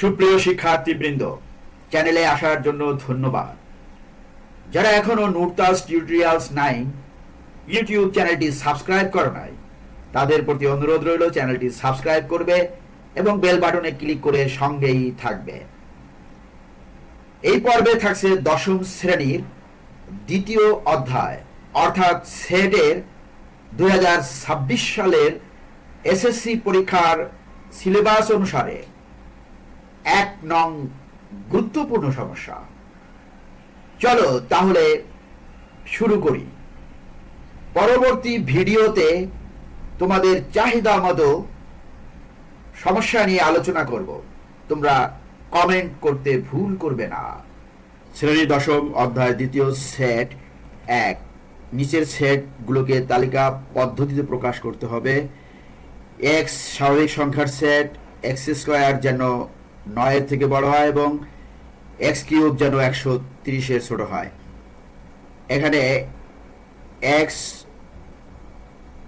সুপ্রিয় শিক্ষার্থীবৃন্দ চ্যানেলে আসার জন্য ধন্যবাদ। যারা এখনও নুরতাস টিউটোরিয়ালস নাইন ইউটিউব চ্যানেলটি সাবস্ক্রাইব করে নাই, তাদের প্রতি অনুরোধ রইল চ্যানেলটি সাবস্ক্রাইব করবে এবং বেল বাটনে ক্লিক করে সঙ্গেই থাকবে। এই পর্বে থাকছে দশম শ্রেণির দ্বিতীয় অধ্যায়, অর্থাৎ সেটের দুই সালের এসএসসি পরীক্ষার সিলেবাস অনুসারে। এক নং গুরুত্বপূর্ণ সমস্যা। চলো তাহলে শুরু করি। পরবর্তী ভিডিওতে তোমাদের চাহিদা মতো সমস্যা নিয়ে আলোচনা করব। তোমরা কমেন্ট করতে ভুল করবে না। শ্রেণি দশম অধ্যায় দ্বিতীয় সেট এক। নিচের সেটগুলোকে তালিকা পদ্ধতিতে প্রকাশ করতে হবে। এক্স স্বাভাবিক সংখ্যার সেট এক্স স্কোয়ার যেন নয়ের থেকে বড় হয় এবং এক্স কিউব যেন একশো তিরিশের ছোট হয়। এখানে এক্স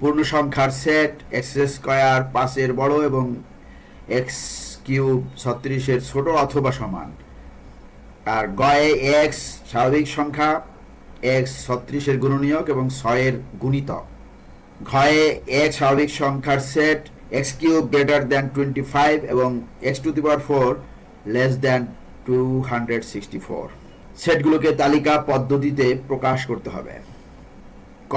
পূর্ণ সংখ্যার সেট, এক্স স্কোয়ার পাঁচের বড় এবং এক্স কিউব ছত্রিশের ছোট অথবা সমান। আর গয়ে এক্স স্বাভাবিক সংখ্যা, এক্স ছত্রিশের গুণনীয়ক এবং ছয়ের গুণিতক। ঘয়ে এক্স স্বাভাবিক সংখ্যার set X cube greater than twenty five এবং X to the power four less than two hundred sixty four. সেটগুলোকে তালিকা পদ্ধতিতে প্রকাশ করতে হবে। ক।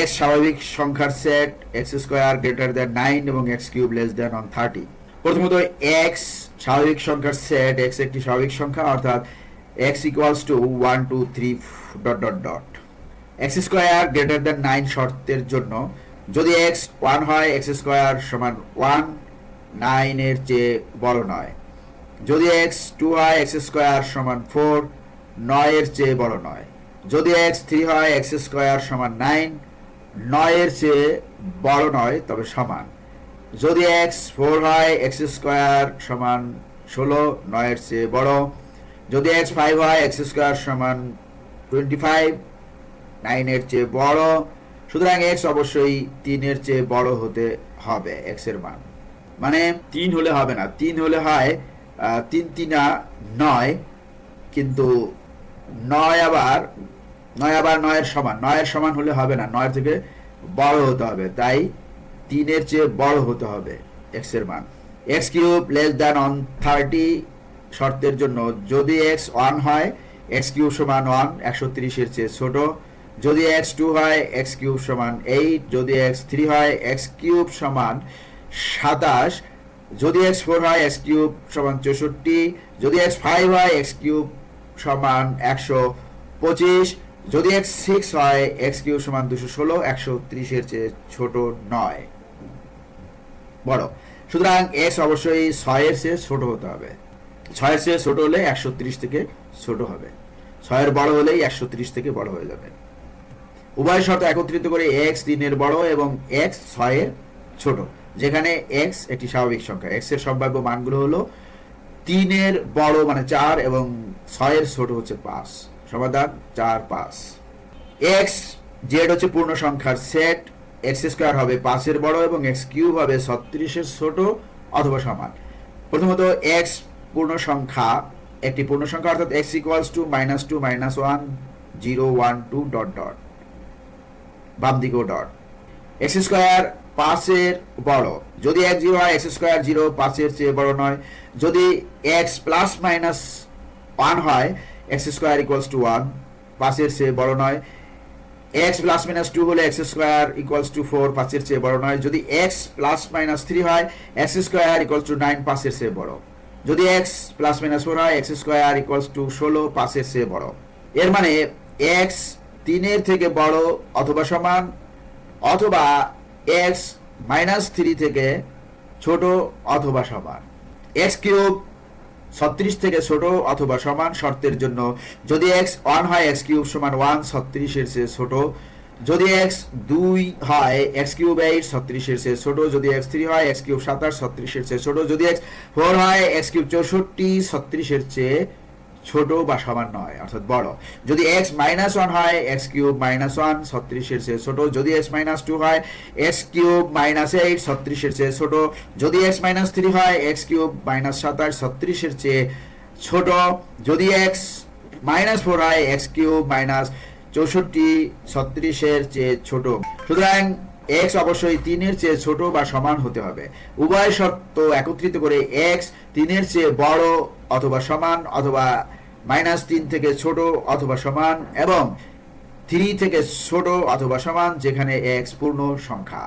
এক্স স্বাভাবিক সংখ্যার set X square greater than nine এবং X cube less than one thirty. প্রথমত, এক্স স্বাভাবিক সংখ্যার সেট, এক্স একটি স্বাভাবিক সংখ্যা, অর্থাৎ X equals to one, two, three dot dot dot. X square greater than nine শর্তের জন্য যদি এক্স ওয়ান হয় এক্স স্কোয়ার সমান ওয়ান নাইনের চেয়ে বড় নয়। যদি এক্স টু হয় এক্স স্কোয়ার সমান ফোর নয়ের চেয়ে বড় নয়। যদি এক্স থ্রি হয় এক্স স্কোয়ার সমান নাইন নয়ের চেয়ে বড় নয়, তবে সমান। যদি এক্স ফোর হয় এক্স স্কোয়ার সমান ষোলো নয়ের চেয়ে বড়। যদি এক্স ফাইভ হয় এক্স স্কোয়ার সমান টোয়েন্টি ফাইভ নাইনের চেয়ে বড়। সুতরাং এক্স অবশ্যই তিনের চেয়ে বড় হতে হবে এক্সের মান। মানে তিন হলে হবে না, তিন হলে হয় তিন তিনা নয়, কিন্তু নয় আবার নয় আবার নয়ের সমান নয়ের সমান হলে হবে না, নয়ের থেকে বড় হতে হবে, তাই তিনের চেয়ে বড় হতে হবে এক্সের মান। X cube less than one thirty শর্তের জন্য যদি এক্স ওয়ান হয় এক্স কিউব সমান ওয়ান একশো তিরিশের চেয়ে ছোট যদি এক্স টু হয় এক্স কিউব সমান এইট যদি এক্স থ্রি হয় এক্স কিউব সমান সাতাশ, যদি এক্স ফোর হয় এক্স কিউব সমান চৌষট্টি, যদি এক্স ফাইভ হয় এক্স কিউব সমান একশো পঁচিশ, যদি এক্স সিক্স হয় এক্স কিউব সমান দুশো ষোলো, একশো ত্রিশের চেয়ে ছোট নয়। বড় সুতরাং এক্স অবশ্যই ছয়ের চেয়ে ছোট হতে হবে। ছয়ের চেয়ে ছোট হলে একশো ত্রিশ থেকে ছোট হবে। ছয়ের বড় হলেই একশো ত্রিশ থেকে বড় হয়ে যাবে। উভয় শর্ত একত্রিত করে এক্স তিনের বড় এবং এক্স ছয়ের ছোট, যেখানে এক্স একটি স্বাভাবিক সংখ্যা। এক্সের সম্ভাব্য মানগুলো হলো তিনের বড় মানে চার এবং ছয়ের ছোট হচ্ছে পাঁচ। সমাধান চার পাঁচ। এক্স জেড হচ্ছে পূর্ণ সংখ্যার সেট। এক্স স্কোয়ার হবে পাঁচের বড় এবং এক্স কিউব হবে ছত্রিশের ছোট অথবা সমান। প্রথমত এক্স পূর্ণ সংখ্যা, একটি পূর্ণ সংখ্যা অর্থাৎ X equals to minus two minus one zero one two dot dot. বাম দিকেও ডট। এক্স স্কোয়ার পাঁচের বড়। যদি এক জিরো হয়, এক্স স্কোয়ার জিরো পাঁচের চেয়ে বড় নয়। যদি এক্স প্লাস মাইনাস ওয়ান হয়, X square equals to one, পাঁচের চেয়ে বড় নয়। এক্স প্লাস মাইনাস টু হলে X square equals to four, পাঁচের চেয়ে বড় নয়। যদি এক্স প্লাস মাইনাস থ্রি হয়, X square equals to nine, পাঁচের চেয়ে বড়। যদি এক্স প্লাস মাইনাস ফোর হয়, এক্স স্কোয়ার ইকুয়ালস টু ষোলো, পাঁচের চেয়ে বড়। এর মানে এক্স তিনের থেকে বড় অথবা সমান, অথবা এক্স মাইনাস থ্রি থেকে ছোট অথবা সমান। এক্স কিউব ছত্রিশ থেকে ছোট অথবা সমান শর্তের জন্য, যদি এক্স ওয়ান হয়, এক্স কিউব সমান ওয়ান, ছত্রিশের চেয়ে ছোট। যদি এক্স দুই হয়, এক্স কিউব এইট, ছত্রিশের চেয়ে ছোট। যদি এক্স থ্রি হয়, এক্স কিউব সাতাশ, ছত্রিশের চেয়ে ছোট। যদি এক্স ফোর হয়, এক্স কিউব চৌষট্টি, ছত্রিশের চেয়ে ছোট বা সমান নয়, অর্থাৎ বড়। যদি এক্স মাইনাস ওয়ান হয় এক্স কিউব মাইনাস ওয়ান ছত্রিশের চেয়ে ছোট। যদি এক্স মাইনাস টু হয় এক্স কিউব মাইনাস এইট ছত্রিশের চেয়ে ছোট। যদি এক্স মাইনাস থ্রি হয় এক্স কিউব মাইনাস সাতাশ, ছত্রিশের চেয়ে ছোট। যদি এক্স মাইনাস ফোর হয় এক্স কিউব মাইনাস চৌষট্টি, ছত্রিশের চেয়ে ছোট। সুতরাং এক্স অবশ্যই তিনের চেয়ে ছোট বা সমান হতে হবে। উভয় শর্ত একত্রিত করে এক্স তিনের চেয়ে বড় অথবা সমান অথবা মাইনাস তিন থেকে ছোট অথবা সমান এবং থ্রি থেকে ছোট অথবা সমান যেখানে এক্স পূর্ণ সংখ্যা।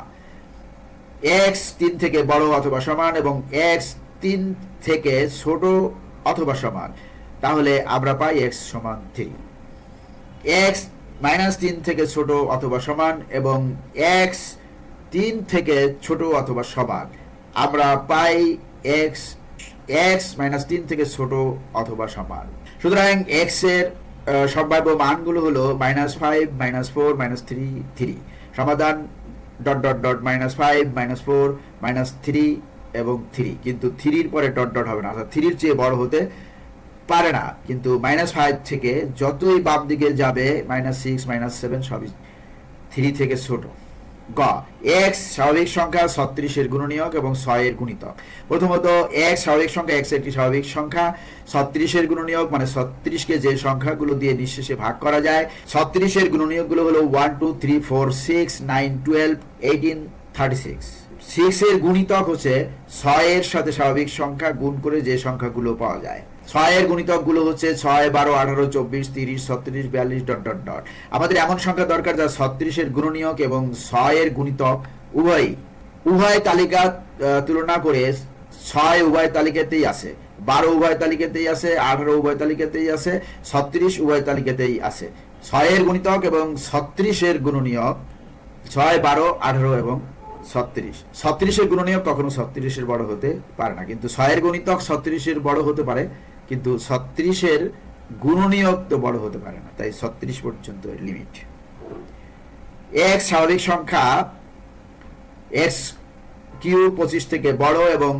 এক্স তিন থেকে বড় অথবা সমান এবং এক্স তিন থেকে ছোট অথবা সমান। তাহলে আমরা পাই এক্স সমান থ্রি এক্স মাইনাস তিন থেকে ছোট অথবা সমান এবং এক্স তিন থেকে ছোট অথবা সমান। আমরা পাই এক্স এক্স মাইনাস তিন থেকে ছোট অথবা সমান। সুতরাং এক্সের সম্ভাব্য মানগুলো হলো minus five, minus four, minus three three. সমাধান dot dot dot, minus five, minus four, minus three এবং থ্রি। কিন্তু থ্রির পরে ডট ডট হবে না। অর্থাৎ থ্রির চেয়ে বড় হতে পারে না। কিন্তু মাইনাস ফাইভ থেকে যতই বাম দিকে যাবে মাইনাস সিক্স মাইনাস সেভেন সবই থ্রি থেকে ছোট। গ এক্স স্বাভাবিক সংখ্যা ছত্রিশের গুণনীয়ক এবং ছয়ের গুণিতক। প্রথমত এক্স স্বাভাবিক সংখ্যা এক্স একটি স্বাভাবিক সংখ্যা। ছত্রিশের গুণনীয়ক মানে ছত্রিশকে যে সংখ্যাগুলো দিয়ে নিঃশেষে ভাগ করা যায়, ছত্রিশের গুণনীয়কগুলো হলো one two three four six nine twelve eighteen thirty six six এর গুণিতক হচ্ছে ছয়ের সাথে স্বাভাবিক সংখ্যা গুণ করে যে সংখ্যাগুলো পাওয়া যায়। ছয়ের গুণিতকগুলো হচ্ছে ছয়, বারো, আঠারো, চব্বিশ, তিরিশ, ছত্রিশ, বিয়াল্লিশ, ডট ডট ডট। আমাদের এমন সংখ্যা দরকার যা ছত্রিশের গুণনীয়ক এবং ছয়ের গুণিতক উভয়ই, উভয় তালিকা তুলনা করে ছয় উভয় তালিকাতেই আছে, বারো উভয় তালিকাতেই আছে, আঠারো উভয় তালিকাতেই আছে, ছত্রিশ উভয় তালিকাতেই আছে। ছয়ের গুণিতক এবং ছত্রিশের গুণনীয়ক ছয়, বারো, আঠারো এবং ছত্রিশ। ছত্রিশের গুণনীয়ক কখনো ছত্রিশের বড় হতে পারে না, কিন্তু ছয়ের গণিতক ছত্রিশের বড় হতে পারে কিন্তু ছত্রিশের গুণনীয়ক তো বড় হতে পারে না, তাই ছত্রিশ পর্যন্ত লিমিট এক্স স্বাভাবিক সংখ্যা এক্স কিউ পঁচিশ থেকে বড় এবং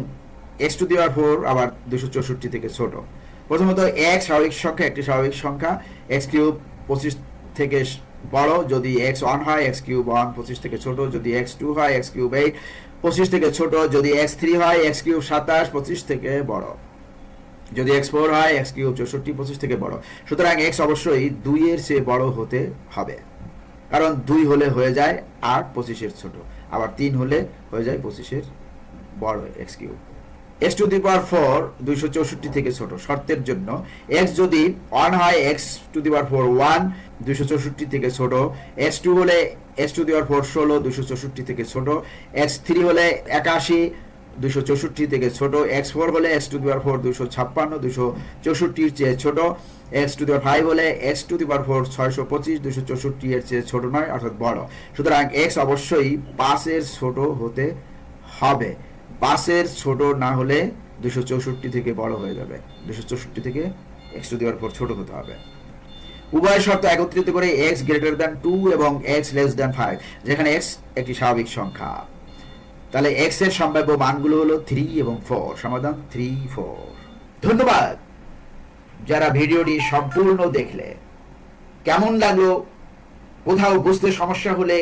এক্স টু দেওয়ার ফোর আবার দুশো চৌষট্টি থেকে ছোট। প্রথমত এক্স স্বাভাবিক সংখ্যা, একটি স্বাভাবিক সংখ্যা এক্স কিউব পঁচিশ থেকে বড়, যদি এক্স ওয়ান হয় এক্স কিউব ওয়ান পঁচিশ থেকে ছোট, যদি এক্স টু হয় এক্স কিউব এইট পঁচিশ থেকে ছোট, যদি এক্স থ্রি হয় এক্স কিউব সাতাশ পঁচিশ থেকে বড়। যদি এক্স ফোর হয় এক্স কিউব চৌষট্টি, পঁচিশ থেকে বড়। সুতরাং এক্স অবশ্যই দুইয়ের চেয়ে বড় হতে হবে। কারণ দুই হলে হয়ে যায় আট পঁচিশের ছোট। আবার তিন হলে হয়ে যায় পঁচিশের বড় X cube. X to the power four দুইশো চৌষট্টি থেকে ছোট। শর্তের জন্য এক্স যদি ওয়ান হয় X to the power four one, দুইশো চৌষট্টি থেকে ছোট। এক্স টু হলে X to the power four ষোলো, দুইশো চৌষট্টি থেকে ছোট। এক্স থ্রি হলে একাশি দুশো চৌষট্টি থেকে ছোট এক্স ফোর হলে X to the power four দুশো ছাপ্পান্ন, দুশো চৌষট্টির চেয়ে ছোট X to the power five হলে X to the power four ছয়শো পঁচিশ, দুশো চৌষট্টি এর চেয়ে ছোট নয়, অর্থাৎ বড়। সুতরাং এক্স অবশ্যই পাঁচের ছোট হতে হবে। পাঁচের ছোট না হলে দুশো চৌষট্টি থেকে বড় হয়ে যাবে। দুশো চৌষট্টি থেকে X to the power four ছোট হতে হবে। উভয় শর্ত একত্রিত করে এক্স গ্রেটার দ্যান টু এবং এক্স লেস দ্যান ফাইভ যেখানে এক্স একটি স্বাভাবিক সংখ্যা। তাহলে এক্সের সম্ভাব্য মানগুলো হলো থ্রি এবং ফোর সমাধান থ্রি ফোর ধন্যবাদ। যারা ভিডিওটি সম্পূর্ণ দেখলে, কেমন লাগল, কোথাও বুঝতে সমস্যা হলে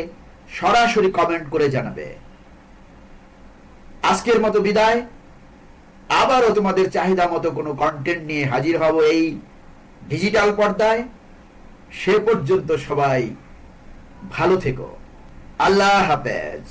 সরাসরি কমেন্ট করে জানাবে। আজকের মতো বিদায়। আবারও তোমাদের চাহিদা মতো কোনো কন্টেন্ট নিয়ে হাজির হব এই ডিজিটাল পর্দায়। সে পর্যন্ত সবাই ভালো থেকো। আল্লাহ হাফেজ।